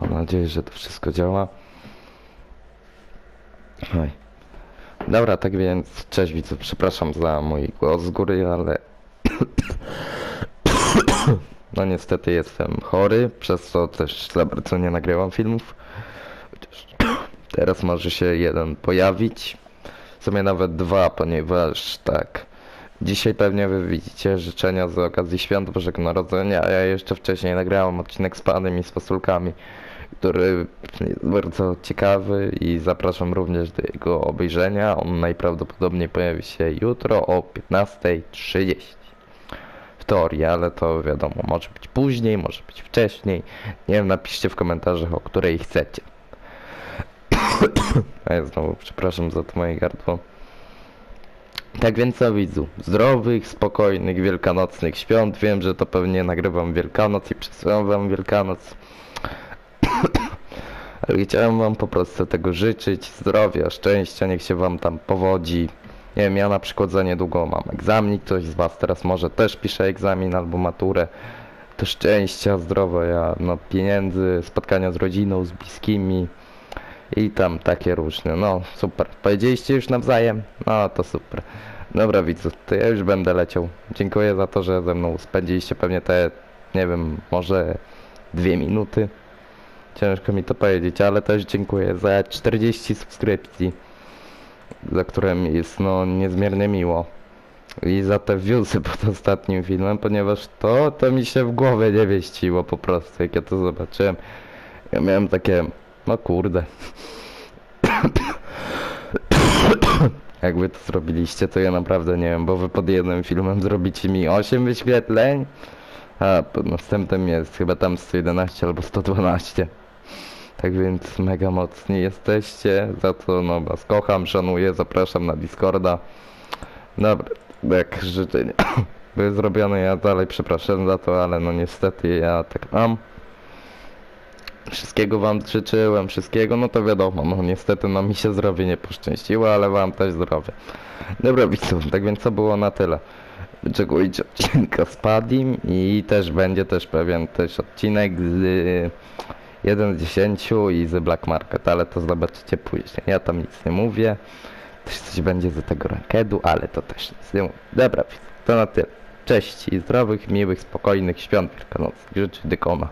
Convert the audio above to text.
Mam nadzieję, że to wszystko działa. Oj. Dobra, tak więc cześć widzów, przepraszam za mój głos z góry, ale no niestety jestem chory, przez co też za bardzo nie nagrywam filmów. Chociaż teraz może się jeden pojawić, w sumie nawet dwa, ponieważ tak, dzisiaj pewnie wy widzicie życzenia z okazji Świąt Bożego Narodzenia, a ja jeszcze wcześniej nagrałem odcinek z panem i z fasolkami, który jest bardzo ciekawy i zapraszam również do jego obejrzenia. On najprawdopodobniej pojawi się jutro o 15.30 w teorii, ale to wiadomo, może być później, może być wcześniej. Nie wiem, napiszcie w komentarzach, o której chcecie. A ja znowu przepraszam za to moje gardło. Tak więc co widzu, zdrowych, spokojnych, wielkanocnych świąt. Wiem, że to pewnie nagrywam Wielkanoc i przesyłam wam Wielkanoc. Ale chciałem wam po prostu tego życzyć, zdrowia, szczęścia, niech się wam tam powodzi. Nie wiem, ja na przykład za niedługo mam egzamin, ktoś z was teraz może też pisze egzamin albo maturę. To szczęścia, zdrowia, no pieniędzy, spotkania z rodziną, z bliskimi i tam takie różne. No super. Powiedzieliście już nawzajem? No to super. Dobra widzu, to ja już będę leciał. Dziękuję za to, że ze mną spędziliście pewnie te, nie wiem, może dwie minuty. Ciężko mi to powiedzieć, ale też dziękuję za 40 subskrypcji, za które mi jest no niezmiernie miło. I za te viewsy pod ostatnim filmem, ponieważ to, to mi się w głowie nie mieściło po prostu, jak ja to zobaczyłem. Ja miałem takie, no kurde. Jak wy to zrobiliście, to ja naprawdę nie wiem, bo wy pod jednym filmem zrobicie mi 8 wyświetleń, a pod następnym jest chyba tam 111 albo 112. Tak więc mega mocni jesteście, za co no was kocham, szanuję, zapraszam na Discorda. Dobra, jak życzenia były zrobione, ja dalej przepraszam za to, ale no niestety ja tak mam. Wszystkiego wam życzyłem, wszystkiego, no to wiadomo, no niestety no mi się zdrowie nie poszczęściło, ale wam też zdrowie. Dobra widzów, tak więc to było na tyle. Wyczekujcie odcinka z Padim i też będzie też pewien też odcinek z y, 1 z 10 i z Black Market, ale to zobaczycie później. Ja tam nic nie mówię. Też coś będzie z tego rankedu, ale to też nic nie mówię. Dobra, to na tyle. Cześć i zdrowych, miłych, spokojnych świąt wielkanocnych. Życzę Dykona.